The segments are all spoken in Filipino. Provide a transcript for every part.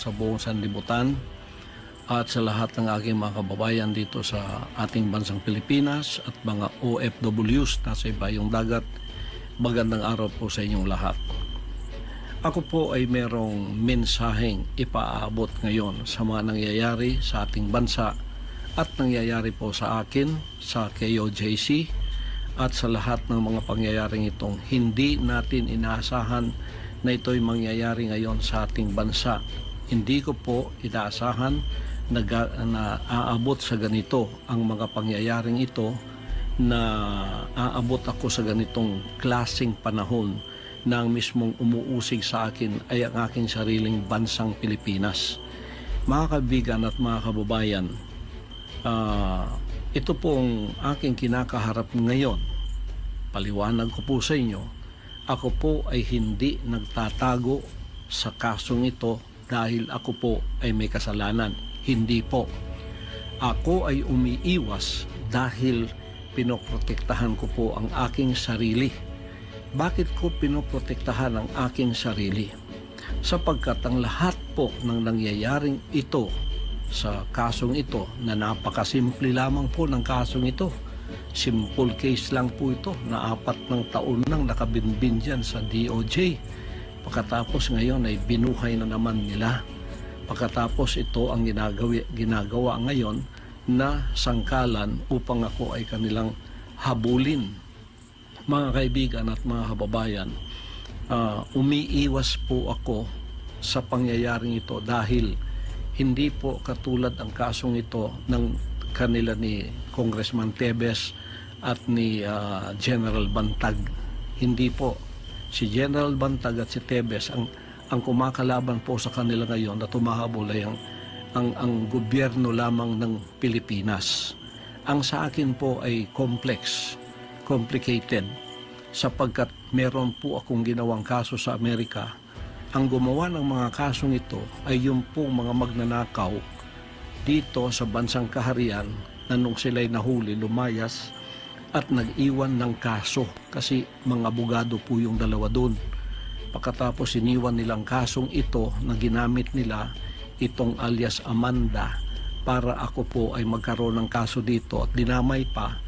sa buong sanlibutan at sa lahat ng aking mga kababayan dito sa ating bansang Pilipinas at mga OFWs na sa ibayong dagat. Magandang araw po sa inyong lahat. Ako po ay merong mensaheng ipaabot ngayon sa mga nangyayari sa ating bansa at nangyayari po sa akin sa KOJC at sa lahat ng mga pangyayaring itong hindi natin inaasahan na ito'y mangyayari ngayon sa ating bansa. Hindi ko po inaasahan na, na aabot sa ganito ang mga pangyayaring ito na aabot ako sa ganitong klasing panahon na ang mismong umuusig sa akin ay ang aking sariling bansang Pilipinas. Mga kaibigan at mga kababayan, ah, ito pong aking kinakaharap ngayon paliwanag ko po sa inyo, ako po ay hindi nagtatago sa kasong ito dahil ako po ay may kasalanan. Hindi po. Ako ay umiiwas dahil pinoprotektahan ko po ang aking sarili. Bakit ko pinoprotektahan ang aking sarili? Sapagkat ang lahat po ng nangyayaring ito sa kasong ito na napakasimple lamang po ng kasong ito Simple case lang po ito na apat ng taon nang nakabinbin dyan sa DOJ. Pagkatapos ngayon ay binuhay na naman nila. Pagkatapos ito ang ginagawa, ginagawa ngayon na sangkalan upang ako ay kanilang habulin. Mga kaibigan at mga kababayan, uh, umiiwas po ako sa pangyayaring ito dahil hindi po katulad ang kasong ito ng kanila ni Congressman Tebes at ni uh, General Bantag. Hindi po si General Bantag at si Tebes ang ang kumakalaban po sa kanila ngayon na tumahabol ay ang, ang, ang gobyerno lamang ng Pilipinas. Ang sa akin po ay complex, complicated, sapagkat meron po akong ginawang kaso sa Amerika. Ang gumawa ng mga kasong ito ay yung pong mga magnanakaw dito sa bansang kaharian na nung sila'y nahuli, lumayas at nag-iwan ng kaso kasi mga abogado po yung dalawa doon. Pagkatapos iniwan nilang kasong ito na ginamit nila itong alias Amanda para ako po ay magkaroon ng kaso dito at dinamay pa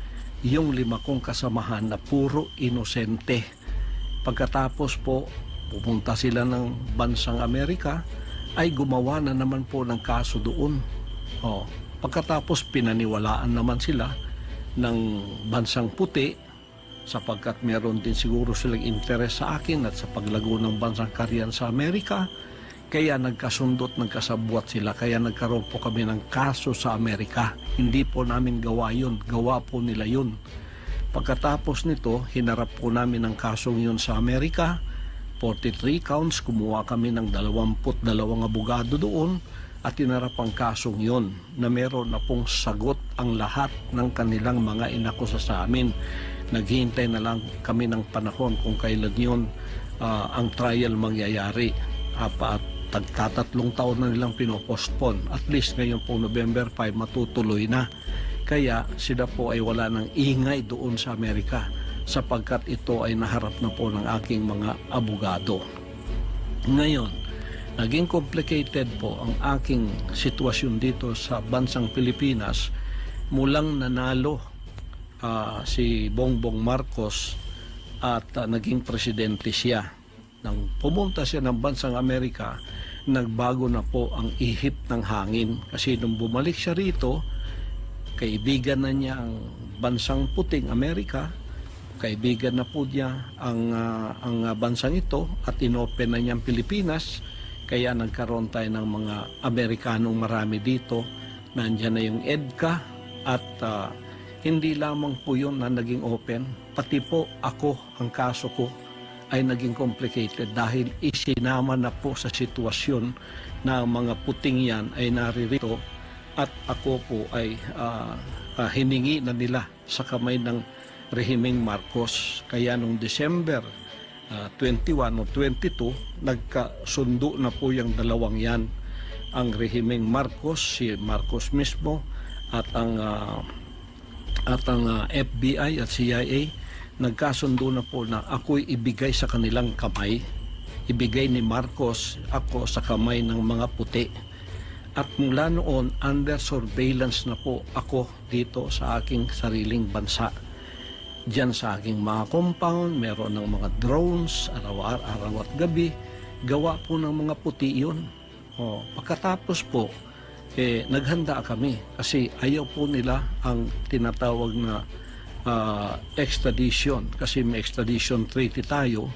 yung lima kong kasamahan na puro inosente. Pagkatapos po pupunta sila ng bansang Amerika ay gumawa na naman po ng kaso doon Oh, pagkatapos pinaniwalaan naman sila ng bansang puti sapagkat meron din siguro silang interes sa akin at sa paglago ng bansang karyan sa Amerika. Kaya nagkasundot, nagkasabwat sila. Kaya nagkaroon po kami ng kaso sa Amerika. Hindi po namin gawa yun. Gawa po nila yun. Pagkatapos nito, hinarap po namin ang kasong yun sa Amerika. 43 counts, kumuha kami ng 22 abogado doon at tinarap ang kasong yon na meron na pong sagot ang lahat ng kanilang mga inakusa sa amin. Naghihintay na lang kami ng panahon kung kailan yon uh, ang trial mangyayari. Uh, at tagtatatlong taon na nilang pinopostpone. At least ngayon po November 5 matutuloy na. Kaya sila po ay wala ng ingay doon sa Amerika sapagkat ito ay naharap na po ng aking mga abogado. Ngayon, Naging complicated po ang aking sitwasyon dito sa bansang Pilipinas mulang nanalo uh, si Bongbong Marcos at uh, naging presidente siya. Nang pumunta siya ng bansang Amerika, nagbago na po ang ihip ng hangin kasi nung bumalik siya rito, kaibigan na niya ang bansang puting Amerika, kaibigan na po niya ang, uh, ang bansang ito at inopen na niya ang Pilipinas kaya nagkaroon tayo ng mga Amerikanong marami dito. Nandiyan na yung EDCA at uh, hindi lamang po yun na naging open, pati po ako, ang kaso ko ay naging complicated dahil isinama na po sa sitwasyon na mga puting yan ay naririto at ako po ay uh, uh, hiningi na nila sa kamay ng rehimeng Marcos. Kaya noong December uh, 21 o 22, nagkasundo na po yung dalawang yan. Ang rehimeng Marcos, si Marcos mismo, at ang uh, at ang uh, ah, FBI at CIA nagkasundo na po na ako'y ibigay sa kanilang kamay ibigay ni Marcos ako sa kamay ng mga puti. At mula noon, under surveillance na po ako dito sa aking sariling bansa. Diyan sa aking mga compound, meron ng mga drones, araw-araw at gabi. Gawa po ng mga puti yun. O, pagkatapos po, eh, naghanda kami kasi ayaw po nila ang tinatawag na ah, extradition kasi may extradition treaty tayo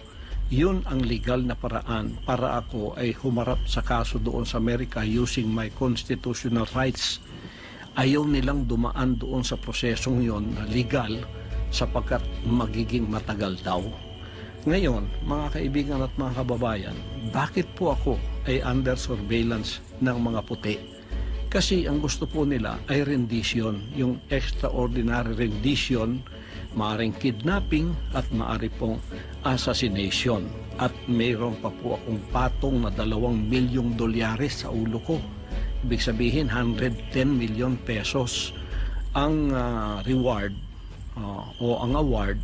yun ang legal na paraan para ako ay humarap sa kaso doon sa Amerika using my constitutional rights ayaw nilang dumaan doon sa prosesong yon na legal sapagkat magiging matagal daw ngayon, mga kaibigan at mga kababayan, bakit po ako ay under surveillance ng mga puti? Kasi ang gusto po nila ay rendition, yung extraordinary rendition, maaring kidnapping at maari pong assassination. At mayroon pa po akong patong na dalawang milyong dolyares sa ulo ko. Ibig sabihin, 110 million pesos ang ah, reward ah, o ang award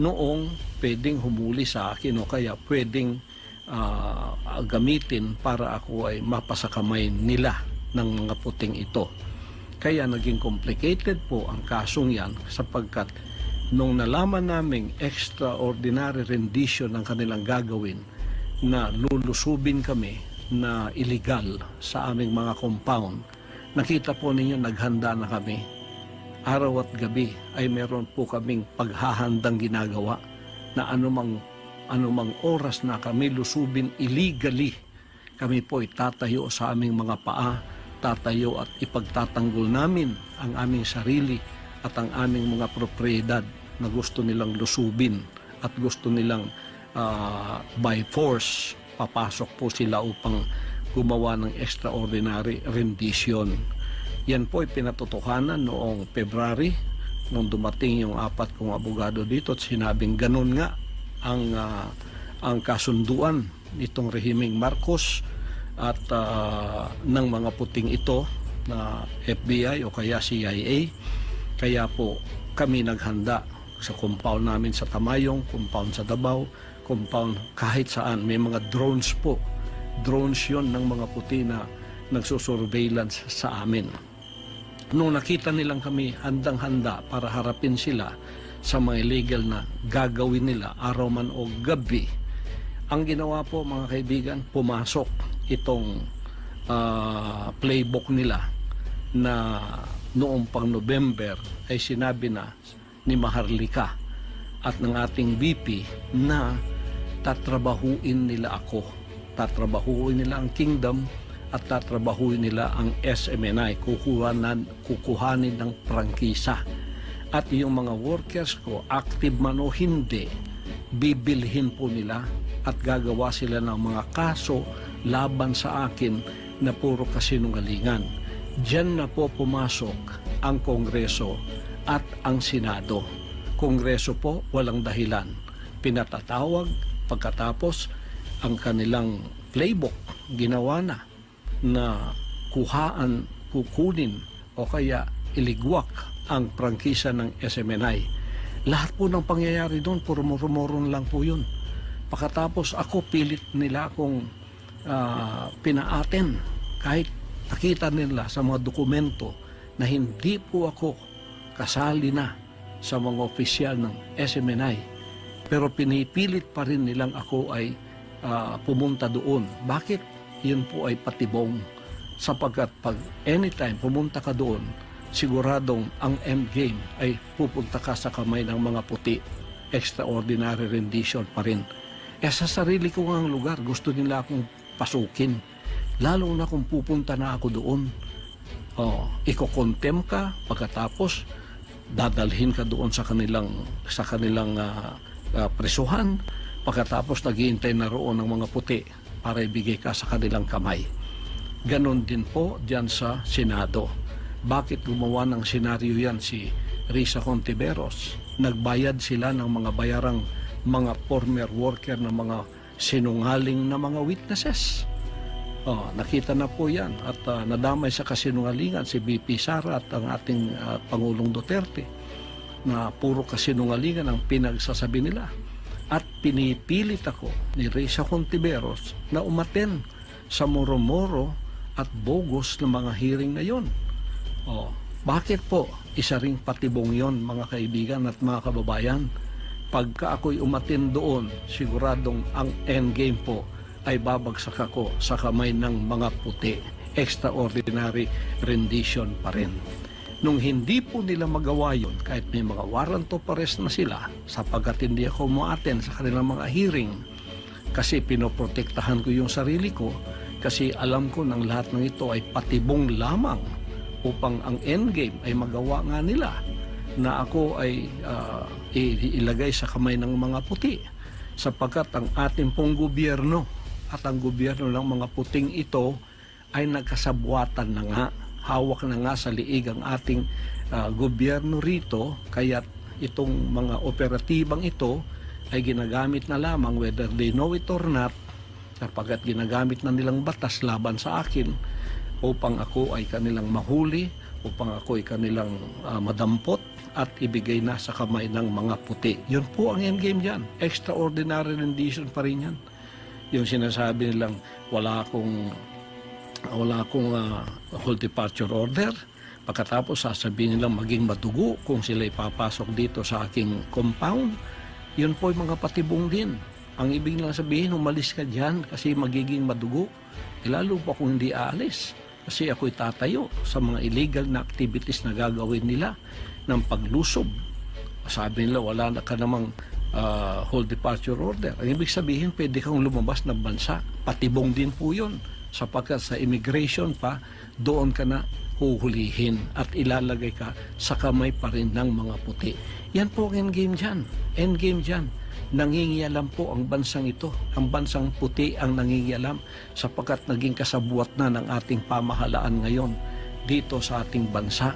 noong pwedeng humuli sa akin o kaya pwedeng ah, gamitin para ako ay mapasakamay nila ng mga puting ito. Kaya naging complicated po ang kasong yan sapagkat nung nalaman naming extraordinary rendition ng kanilang gagawin na lulusubin kami na illegal sa aming mga compound, nakita po ninyo naghanda na kami araw at gabi ay meron po kaming paghahandang ginagawa na anumang anumang oras na kami lusubin illegally. Kami po ay tatayo sa aming mga paa tatayo at ipagtatanggol namin ang aming sarili at ang aming mga propriedad na gusto nilang lusubin at gusto nilang ah, by force papasok po sila upang gumawa ng extraordinary rendition yan po ay pinatotohanan noong February nung dumating yung apat kong abogado dito at sinabing ganun nga ang ah, ang kasunduan nitong rehimeng Marcos at ah, ng mga puting ito na FBI o kaya CIA kaya po kami naghanda sa compound namin sa Tamayong, compound sa Davao, compound kahit saan. May mga drones po. Drones yon ng mga puti na nagsusurveillance sa amin nung nakita nilang kami handang-handa para harapin sila sa mga illegal na gagawin nila araw man o gabi, ang ginawa po mga kaibigan, pumasok itong ah, playbook nila na noong pang November ay sinabi na ni Maharlika at ng ating VP na tatrabahuin nila ako. Tatrabahuin nila ang kingdom at tatrabahuin nila ang SMNI. Kukuhanan, kukuhanin ng prangkisa. At yung mga workers ko, active man o hindi, bibilhin po nila at gagawa sila ng mga kaso laban sa akin na puro kasinungalingan. Diyan na po pumasok ang Kongreso at ang Senado. Kongreso po walang dahilan. Pinatatawag pagkatapos ang kanilang playbook ginawa na na kuhaan, kukunin o kaya iligwak ang prangkisa ng SMNI. Lahat po ng pangyayari doon, puro murmuron lang po yun. Pagkatapos ako, pilit nila akong ah, pinaaten kahit nakita nila sa mga dokumento na hindi po ako kasali na sa mga opisyal ng SMNI. Pero pinipilit pa rin nilang ako ay ah, pumunta doon. Bakit? Yun po ay patibong. Sapagkat pag anytime pumunta ka doon, siguradong ang end game ay pupunta ka sa kamay ng mga puti. Extraordinary rendition pa rin. Eh sa sarili ko ang lugar, gusto nila akong pasukin. Lalo na kung pupunta na ako doon. Oh, iko-contem ka pagkatapos dadalhin ka doon sa kanilang sa kanilang ah, ah, presuhan pagkatapos naghihintay na roon ng mga puti para ibigay ka sa kanilang kamay. Ganon din po diyan sa Senado. Bakit gumawa ng senaryo yan si Risa Contiveros? Nagbayad sila ng mga bayarang mga former worker na mga sinungaling na mga witnesses. Oh, nakita na po yan at ah, nadamay sa kasinungalingan si BP Sara at ang ating ah, Pangulong Duterte na puro kasinungalingan ang pinagsasabi nila. At pinipilit ako ni Risa Contiveros na umaten sa moro-moro at bogus ng mga hearing na yon. Oh, bakit po? Isa ring patibong yon mga kaibigan at mga kababayan. Pagka ako'y umatin doon, siguradong ang endgame po ay babagsak ako sa kamay ng mga puti. Extraordinary rendition pa rin. Nung hindi po nila magawa yun, kahit may mga warrant of arrest na sila, sapagkat hindi ako umaten sa kanilang mga hearing, kasi pinoprotektahan ko yung sarili ko, kasi alam ko ng lahat ng ito ay patibong lamang upang ang endgame ay magawa nga nila na ako ay ah, i- ilagay sa kamay ng mga puti. Sapagkat ang ating pong gobyerno at ang gobyerno ng mga puting ito ay nagkasabwatan na nga hawak na nga sa liig ang ating ah, gobyerno rito kaya itong mga operatibang ito ay ginagamit na lamang whether they know it or not sapagkat ginagamit na nilang batas laban sa akin upang ako ay kanilang mahuli, upang ako ay kanilang ah, madampot at ibigay na sa kamay ng mga puti. Yun po ang endgame dyan. Extraordinary rendition pa rin yan. Yung sinasabi nilang wala akong wala akong ah, whole departure order. Pagkatapos sasabihin nilang maging madugo kung sila ipapasok dito sa aking compound. Yun po yung mga patibong din. Ang ibig lang sabihin, umalis ka dyan kasi magiging madugo. E lalo pa kung hindi aalis. Kasi ako'y tatayo sa mga illegal na activities na gagawin nila ng paglusob. Sabi nila, wala na ka namang ah, whole departure order. Ang ibig sabihin, pwede kang lumabas ng bansa. Patibong din po yun. Sapagkat sa immigration pa, doon ka na huhulihin at ilalagay ka sa kamay pa rin ng mga puti. Yan po ang endgame dyan. Endgame dyan. Nangingialam po ang bansang ito. Ang bansang puti ang nangingialam sapagkat naging kasabuat na ng ating pamahalaan ngayon dito sa ating bansa.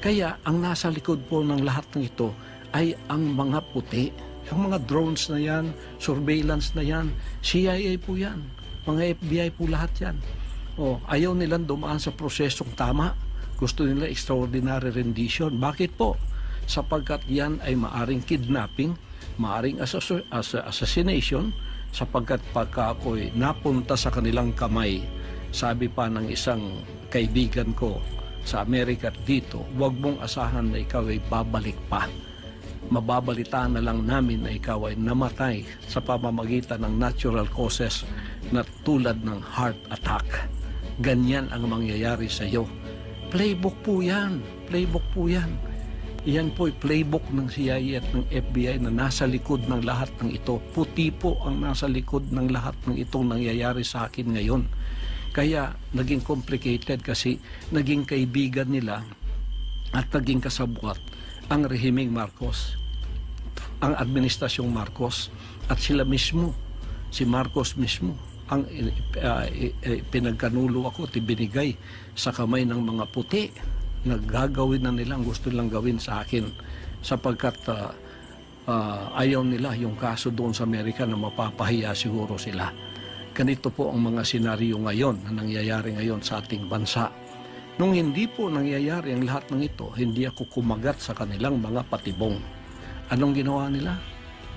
Kaya ang nasa likod po ng lahat ng ito ay ang mga puti. Ang mga drones na yan, surveillance na yan, CIA po yan, mga FBI po lahat yan. O, ayaw nilang dumaan sa prosesong tama. Gusto nila extraordinary rendition. Bakit po? Sapagkat yan ay maaring kidnapping, maaring assass- ass- assassination, sapagkat pagka ako'y napunta sa kanilang kamay, sabi pa ng isang kaibigan ko sa Amerika dito, huwag mong asahan na ikaw ay babalik pa mababalita na lang namin na ikaw ay namatay sa pamamagitan ng natural causes na tulad ng heart attack. Ganyan ang mangyayari sa iyo. Playbook po yan. Playbook po yan. Yan po ay playbook ng CIA at ng FBI na nasa likod ng lahat ng ito. Puti po ang nasa likod ng lahat ng itong nangyayari sa akin ngayon. Kaya naging complicated kasi naging kaibigan nila at naging kasabwat ang rehimeng Marcos, ang administrasyong Marcos at sila mismo, si Marcos mismo ang uh, pinagkanulo ako at ibinigay sa kamay ng mga puti na gagawin na nilang gusto nilang gawin sa akin sapagkat uh, uh, ayaw nila yung kaso doon sa Amerika na mapapahiya siguro sila. Ganito po ang mga senaryo ngayon na nangyayari ngayon sa ating bansa. Nung hindi po nangyayari ang lahat ng ito, hindi ako kumagat sa kanilang mga patibong. Anong ginawa nila?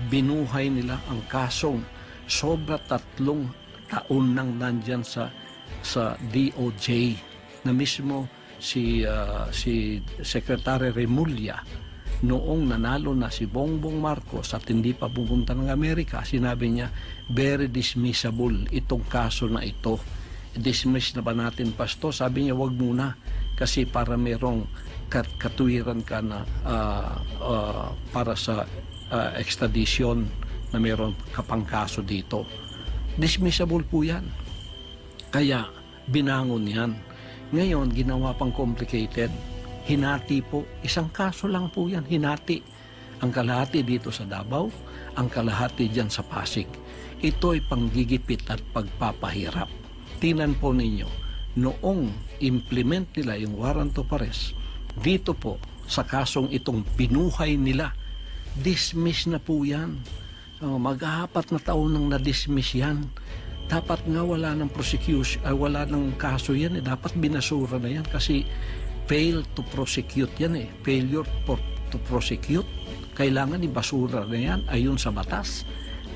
Binuhay nila ang kasong sobra tatlong taon nang nandyan sa sa DOJ na mismo si uh, si Secretary Remulla noong nanalo na si Bongbong Marcos at hindi pa pupunta ng Amerika, sinabi niya, very dismissible itong kaso na ito. Dismiss na ba natin, Pasto? Sabi niya, wag muna. Kasi para merong kat katuwiran ka na uh, uh, para sa uh, extradition na meron kapang kaso dito. Dismissible po yan. Kaya binangon yan. Ngayon, ginawa pang complicated. Hinati po. Isang kaso lang po yan. Hinati. Ang kalahati dito sa Davao, ang kalahati dyan sa Pasig. Ito ay panggigipit at pagpapahirap. Tinan po ninyo, noong implement nila yung warrant of arrest, dito po, sa kasong itong binuhay nila, dismiss na po yan. Oh, mag-aapat na taon nang na-dismiss yan. Dapat nga wala ng prosecution, ay wala ng kaso yan eh. Dapat binasura na yan kasi fail to prosecute yan eh. Failure for, to prosecute. Kailangan ibasura na yan ayon sa batas.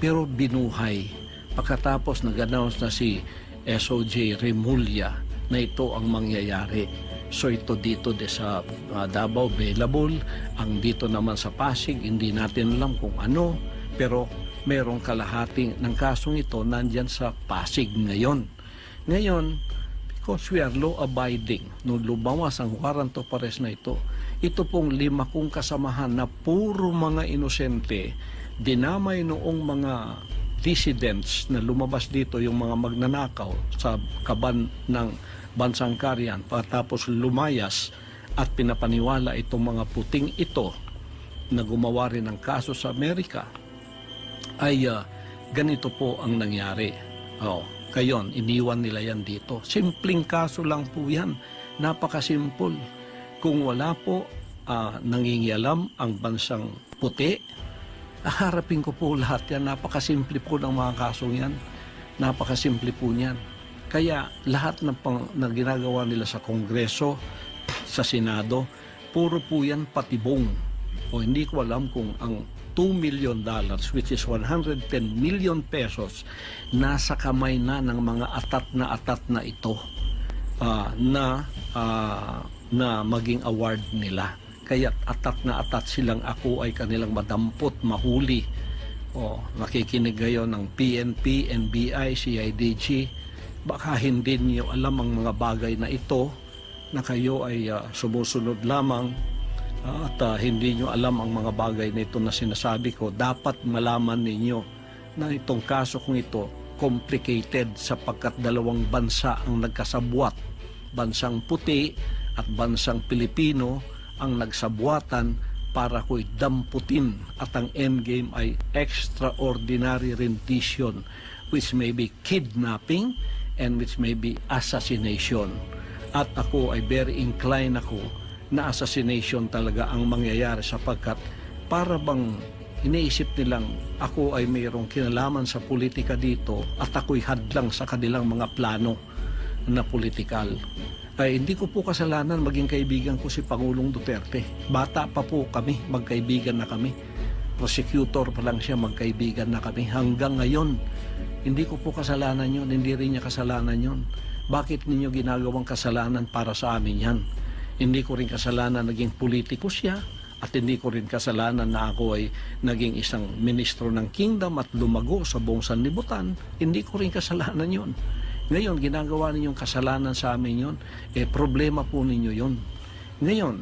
pero binuhay. Pagkatapos nag-announce na si SOJ Remulla na ito ang mangyayari. So ito dito de sa uh, Davao available, ang dito naman sa Pasig hindi natin alam kung ano, pero merong kalahating ng kasong ito nandyan sa Pasig ngayon. Ngayon, because we are law abiding, nung lumawas ang warrant of arrest na ito, ito pong lima kong kasamahan na puro mga inosente, dinamay noong mga dissidents na lumabas dito yung mga magnanakaw sa kaban ng bansang Karyan pagkatapos lumayas at pinapaniwala itong mga puting ito na gumawa rin ng kaso sa Amerika ay ah, ganito po ang nangyari. Oh, kayon, iniwan nila yan dito. Simpleng kaso lang po yan. Napakasimple. Kung wala po ah, nangingialam ang bansang puti, harapin ko po lahat yan. Napakasimple po ng mga kasong yan. Napakasimple po niyan. Kaya lahat ng pang, na ginagawa nila sa Kongreso, sa Senado, puro po yan patibong. O hindi ko alam kung ang 2 million dollars, which is 110 million pesos, nasa kamay na ng mga atat na atat na ito ah, na ah, na maging award nila. Kaya atat na atat silang ako ay kanilang madampot, mahuli. O, nakikinig ngayon ng PNP, NBI, CIDG. Baka hindi niyo alam ang mga bagay na ito na kayo ay ah, sumusunod lamang at ah, hindi nyo alam ang mga bagay na ito na sinasabi ko. Dapat malaman ninyo na itong kaso kong ito complicated sapagkat dalawang bansa ang nagkasabwat. Bansang puti at bansang Pilipino ang nagsabuatan para ko'y damputin at ang endgame ay extraordinary rendition which may be kidnapping and which may be assassination. At ako ay very inclined ako na assassination talaga ang mangyayari sapagkat para bang iniisip nilang ako ay mayroong kinalaman sa politika dito at ako'y hadlang sa kanilang mga plano na politikal. Ay hindi ko po kasalanan maging kaibigan ko si Pangulong Duterte. Bata pa po kami, magkaibigan na kami. Prosecutor pa lang siya, magkaibigan na kami. Hanggang ngayon, hindi ko po kasalanan yon, hindi rin niya kasalanan yon. Bakit ninyo ginagawang kasalanan para sa amin yan? Hindi ko rin kasalanan naging politiko siya at hindi ko rin kasalanan na ako ay naging isang ministro ng kingdom at lumago sa buong sanlibutan. Hindi ko rin kasalanan yon. Ngayon, ginagawa ninyong kasalanan sa amin yon, eh problema po ninyo yon. Ngayon,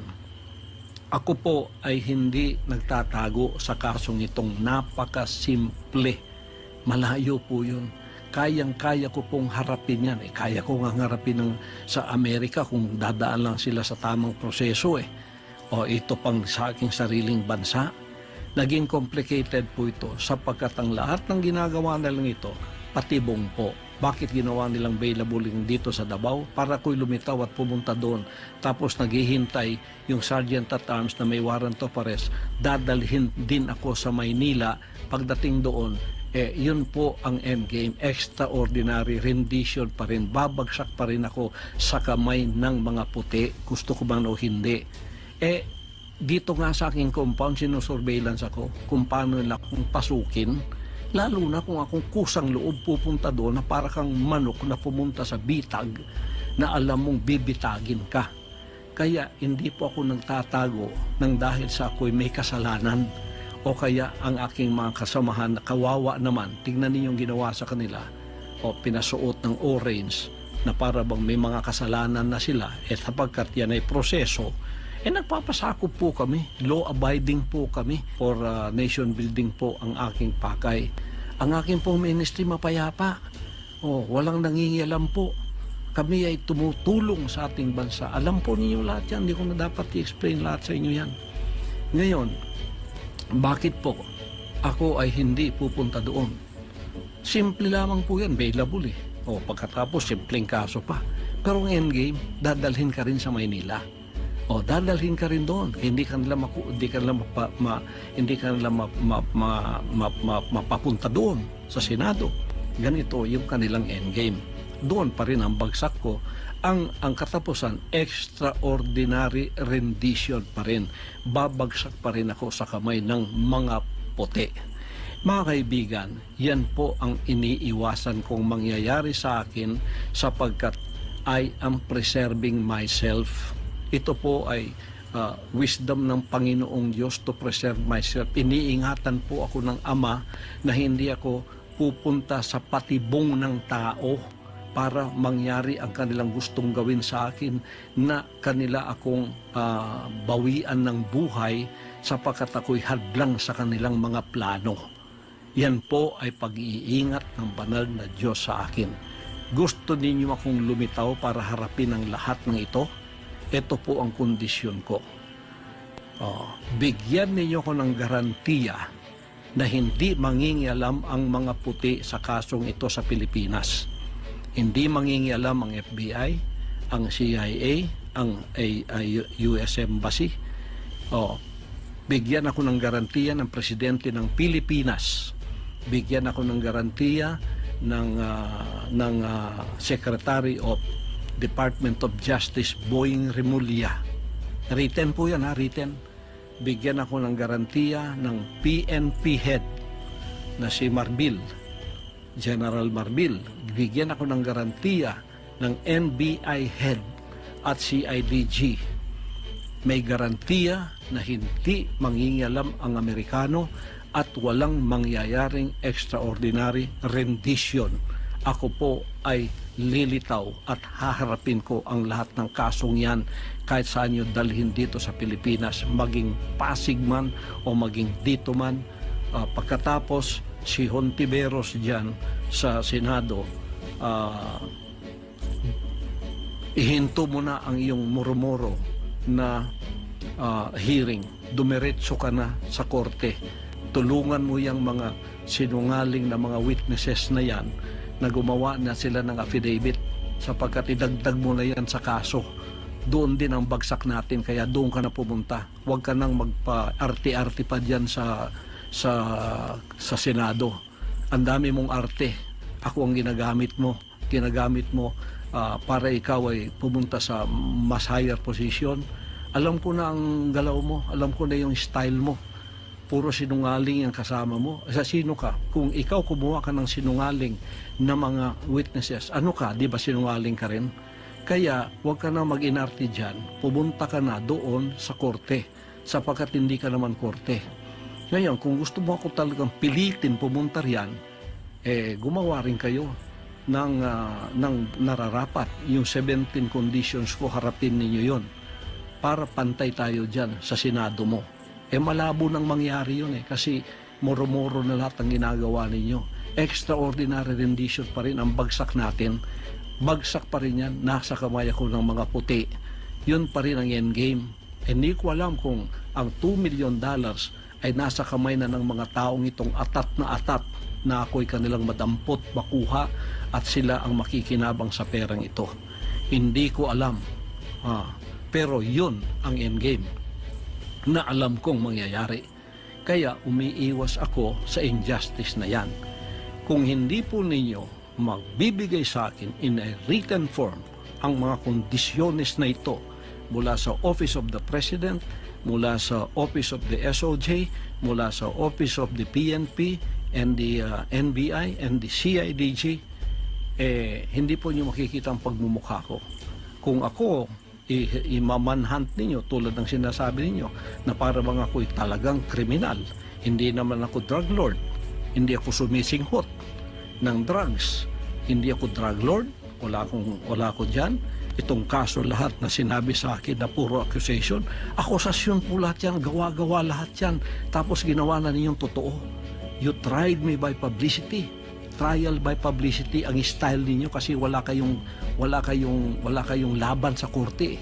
ako po ay hindi nagtatago sa kasong itong napakasimple. Malayo po yun. Kayang-kaya ko pong harapin yan. Eh, kaya ko nga harapin ng, sa Amerika kung dadaan lang sila sa tamang proseso eh. O ito pang sa aking sariling bansa. Naging complicated po ito sapagkat ang lahat ng ginagawa nilang ito, patibong po. Bakit ginawa nilang available yung dito sa Davao? Para ko'y lumitaw at pumunta doon. Tapos naghihintay yung Sergeant at Arms na may warrant of arrest. Dadalhin din ako sa Maynila. Pagdating doon, eh, yun po ang endgame. Extraordinary rendition pa rin. Babagsak pa rin ako sa kamay ng mga puti. Gusto ko man o hindi. Eh, dito nga sa aking compound, sinusurveillance ako kung paano nila akong pasukin. Lalo na kung akong kusang loob pupunta doon na para kang manok na pumunta sa bitag na alam mong bibitagin ka. Kaya hindi po ako nagtatago ng dahil sa ako'y may kasalanan o kaya ang aking mga kasamahan na kawawa naman, tingnan ninyong ginawa sa kanila o pinasuot ng orange na para bang may mga kasalanan na sila eh sapagkat yan ay proseso eh nagpapasakop po kami law abiding po kami for uh, nation building po ang aking pakay. Ang aking pong ministry mapayapa. Oh walang nangingialam po. Kami ay tumutulong sa ating bansa. Alam po ninyo lahat yan hindi ko na dapat i-explain lahat sa inyo yan. Ngayon bakit po ako ay hindi pupunta doon? Simple lamang po yan, available eh. O pagkatapos, simpleng kaso pa. Pero ang endgame, dadalhin ka rin sa Maynila. O dadalhin ka rin doon. Hindi ka nila, maku, hindi ka nila, mapa, ma, hindi ka nila ma, ma, ma, ma, ma, mapapunta doon sa Senado. Ganito yung kanilang endgame. Doon pa rin ang bagsak ko ang ang katapusan extraordinary rendition pa rin babagsak pa rin ako sa kamay ng mga puti Mga kaibigan, yan po ang iniiwasan kong mangyayari sa akin sapagkat I am preserving myself. Ito po ay uh, wisdom ng Panginoong Diyos to preserve myself. Iniingatan po ako ng Ama na hindi ako pupunta sa patibong ng tao para mangyari ang kanilang gustong gawin sa akin na kanila akong ah, bawian ng buhay sapagkat ako'y hadlang sa kanilang mga plano. Yan po ay pag-iingat ng banal na Diyos sa akin. Gusto ninyo akong lumitaw para harapin ang lahat ng ito? Ito po ang kondisyon ko. Oh, bigyan ninyo ko ng garantiya na hindi mangingialam ang mga puti sa kasong ito sa Pilipinas. Hindi mangingialam ang FBI, ang CIA, ang ay- US Embassy. Oh, bigyan ako ng garantiya ng presidente ng Pilipinas. Bigyan ako ng garantiya ng ah, ng ah, Secretary of Department of Justice Boying Remulla. Written po yan ha, written. Bigyan ako ng garantiya ng PNP head na si Marbil, General Marbil. Bigyan ako ng garantiya ng NBI head at CIDG may garantiya na hindi mangingialam ang Amerikano at walang mangyayaring extraordinary rendition. Ako po ay lilitaw at haharapin ko ang lahat ng kasong yan kahit saan nyo dalhin dito sa Pilipinas, maging Pasig man o maging dito man. Ah, pagkatapos, si Hontiveros dyan sa Senado, ah, ihinto mo na ang iyong murmuro na ah, hearing. Dumiretso ka na sa korte. Tulungan mo yung mga sinungaling na mga witnesses na yan na gumawa na sila ng affidavit sapagkat idagdag mo na yan sa kaso. Doon din ang bagsak natin kaya doon ka na pumunta. Huwag ka nang magpa-arte-arte pa dyan sa, sa, sa Senado. Ang dami mong arte. Ako ang ginagamit mo. Ginagamit mo ah, para ikaw ay pumunta sa mas higher position. Alam ko na ang galaw mo. Alam ko na yung style mo. Puro sinungaling ang kasama mo. Sa sino ka? Kung ikaw kumuha ka ng sinungaling na mga witnesses, ano ka? Di ba sinungaling ka rin? Kaya huwag ka na mag-inarte dyan. Pumunta ka na doon sa korte sapagkat hindi ka naman korte. Ngayon, kung gusto mo ako talagang pilitin pumunta riyan, eh, gumawa rin kayo ng, ah, ng nararapat. Yung 17 conditions ko, harapin ninyo yon para pantay tayo dyan sa Senado mo. Eh malabo nang mangyari yun eh kasi moro-moro na lahat ang ginagawa ninyo. Extraordinary rendition pa rin ang bagsak natin. Bagsak pa rin yan, nasa kamay ako ng mga puti. Yun pa rin ang endgame. Hindi ko alam kung ang 2 million dollars ay nasa kamay na ng mga taong itong atat na atat na ako'y kanilang madampot, makuha at sila ang makikinabang sa perang ito. Hindi ko alam. Ah, pero yun ang endgame na alam kong mangyayari. Kaya umiiwas ako sa injustice na yan. Kung hindi po ninyo magbibigay sa akin in a written form ang mga kondisyones na ito mula sa Office of the President, mula sa Office of the SOJ, mula sa Office of the PNP and the uh, NBI and the CIDG, eh, hindi po niyo makikita ang pagmumukha ko. Kung ako, imamanhunt ninyo tulad ng sinasabi ninyo na para bang ako'y talagang kriminal. Hindi naman ako drug lord. Hindi ako sumisinghot ng drugs. Hindi ako drug lord. Wala akong, wala ako dyan. Itong kaso lahat na sinabi sa akin na puro accusation, akusasyon po lahat yan, gawa-gawa lahat yan. Tapos ginawa na ninyong totoo. You tried me by publicity trial by publicity ang style ninyo kasi wala kayong wala kayong wala kayong laban sa korte.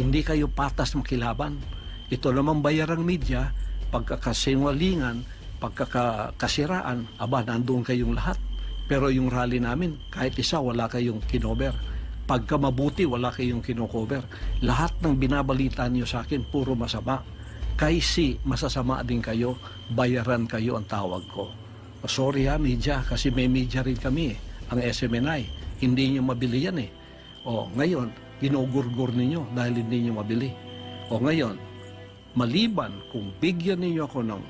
Hindi kayo patas makilaban. Ito naman bayarang media, pagkakasinwalingan, pagkakasiraan, aba nandoon kayong lahat. Pero yung rally namin, kahit isa wala kayong kinover. Pagka mabuti, wala kayong kinocover. Lahat ng binabalita niyo sa akin, puro masama. Kaisi, masasama din kayo, bayaran kayo ang tawag ko. Sorry ha, media, kasi may media rin kami, eh, ang SMNI. Hindi nyo mabili yan eh. O, ngayon, ginugurgur ninyo dahil hindi nyo mabili. O ngayon, maliban kung bigyan ninyo ako ng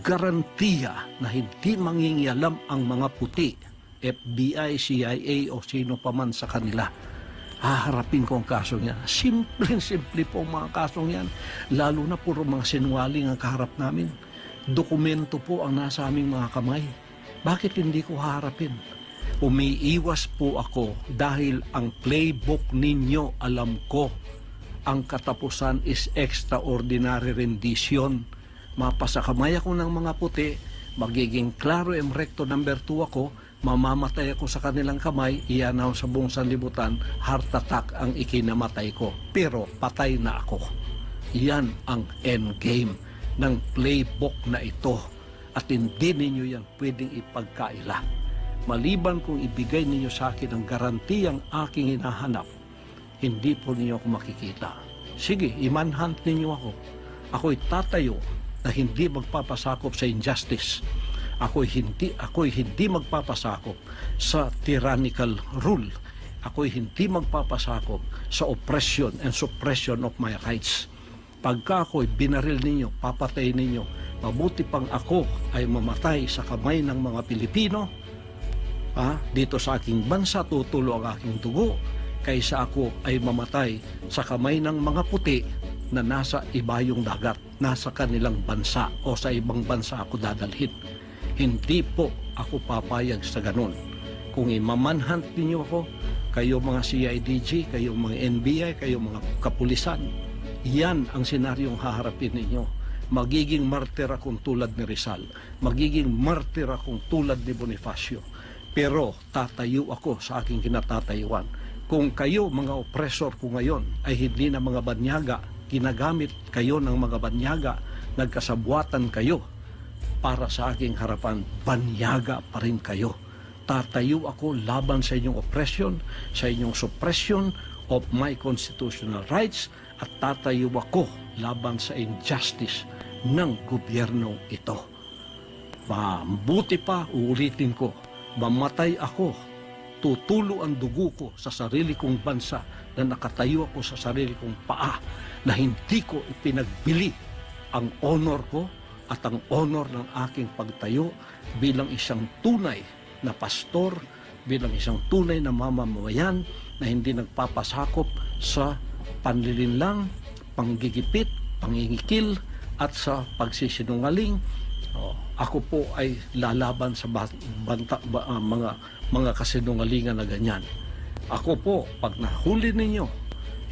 garantiya na hindi mangingialam ang mga puti, FBI, CIA o sino pa man sa kanila. Haharapin ko ang kasong yan. Simple-simple po mga kasong yan. Lalo na puro mga sinungaling ang kaharap namin. Dokumento po ang nasa aming mga kamay. Bakit hindi ko haharapin? Umiiwas po ako dahil ang playbook ninyo alam ko ang katapusan is extraordinary rendition. Mapasakamay ako ng mga puti, magiging klaro em recto number 2 ako, mamamatay ako sa kanilang kamay, ako sa buong sanlibutan, heart attack ang ikinamatay ko. Pero patay na ako. Yan ang end game ng playbook na ito. At hindi ninyo yan pwedeng ipagkaila. Maliban kung ibigay ninyo sa akin ang garantiyang aking hinahanap, hindi po ninyo ako makikita. Sige, imanhunt ninyo ako. Ako'y tatayo na hindi magpapasakop sa injustice. Ako'y hindi, ako'y hindi magpapasakop sa tyrannical rule. Ako'y hindi magpapasakop sa oppression and suppression of my rights. Pagka ako'y binaril ninyo, papatay ninyo, mabuti pang ako ay mamatay sa kamay ng mga Pilipino, ah, dito sa aking bansa tutulo ang aking dugo kaysa ako ay mamatay sa kamay ng mga puti na nasa ibayong dagat, nasa kanilang bansa o sa ibang bansa ako dadalhin. Hindi po ako papayag sa ganun. Kung imamanhunt ninyo ako, kayo mga CIDG, kayo mga NBI, kayo mga kapulisan, yan ang senaryong haharapin ninyo. Magiging martir akong tulad ni Rizal. Magiging martir akong tulad ni Bonifacio. Pero tatayo ako sa aking kinatatayuan. Kung kayo, mga oppressor ko ngayon, ay hindi na mga banyaga, ginagamit kayo ng mga banyaga, nagkasabuatan kayo para sa aking harapan, banyaga pa rin kayo. Tatayo ako laban sa inyong oppression, sa inyong suppression of my constitutional rights, at tatayo ako laban sa injustice ng gobyerno ito. Mabuti pa, uulitin ko, mamatay ako, tutulo ang dugo ko sa sarili kong bansa na nakatayo ako sa sarili kong paa na hindi ko ipinagbili ang honor ko at ang honor ng aking pagtayo bilang isang tunay na pastor, bilang isang tunay na mamamayan na hindi nagpapasakop sa panlilinlang, panggigipit, pangingikil at sa pagsisinungaling. Oh, ako po ay lalaban sa ba- banta, ba- ah, mga mga kasinungalingan na ganyan. Ako po, pag nahuli ninyo,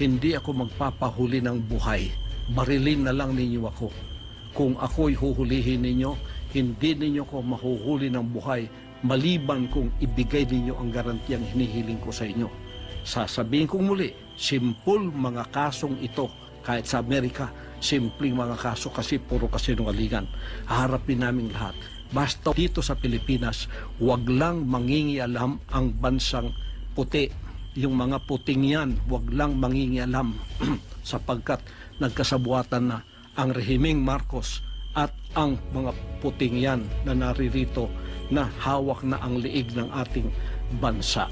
hindi ako magpapahuli ng buhay. Barilin na lang ninyo ako. Kung ako'y huhulihin ninyo, hindi ninyo ko mahuhuli ng buhay maliban kung ibigay ninyo ang garantiyang hinihiling ko sa inyo. Sasabihin kong muli, simple mga kasong ito kahit sa Amerika, simpleng mga kaso kasi puro kasinungalingan. Haharapin namin lahat. Basta dito sa Pilipinas, wag lang mangingialam ang bansang puti. Yung mga puting yan, wag lang mangingialam sapagkat nagkasabuatan na ang rehimeng Marcos at ang mga puting yan na naririto na hawak na ang liig ng ating bansa.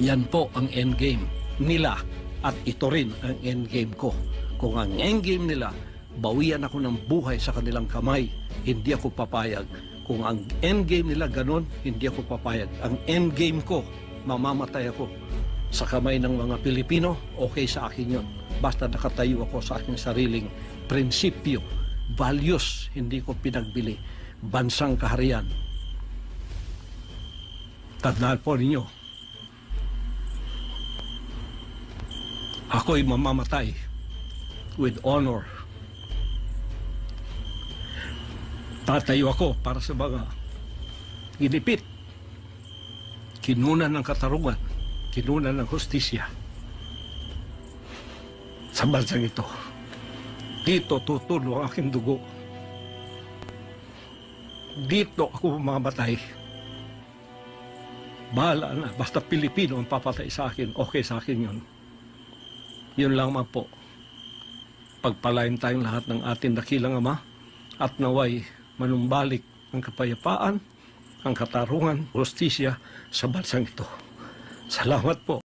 Yan po ang endgame nila at ito rin ang endgame ko. Kung ang endgame nila, bawian ako ng buhay sa kanilang kamay, hindi ako papayag. Kung ang endgame nila ganon, hindi ako papayag. Ang endgame ko, mamamatay ako sa kamay ng mga Pilipino, okay sa akin yun. Basta nakatayo ako sa aking sariling prinsipyo, values, hindi ko pinagbili. Bansang kaharian. Tandaan po ninyo, ako'y mamamatay with honor. Tatayo ako para sa mga ginipit, kinunan ng katarungan, kinunan ng hustisya sa bansang ito. Dito tutulo ang aking dugo. Dito ako mamamatay. Bahala na. Basta Pilipino ang papatay sa akin, okay sa akin yun. Yun lang man po. Pagpalain tayong lahat ng ating dakilang ama at naway manumbalik ang kapayapaan, ang katarungan, justisya sa bansang ito. Salamat po.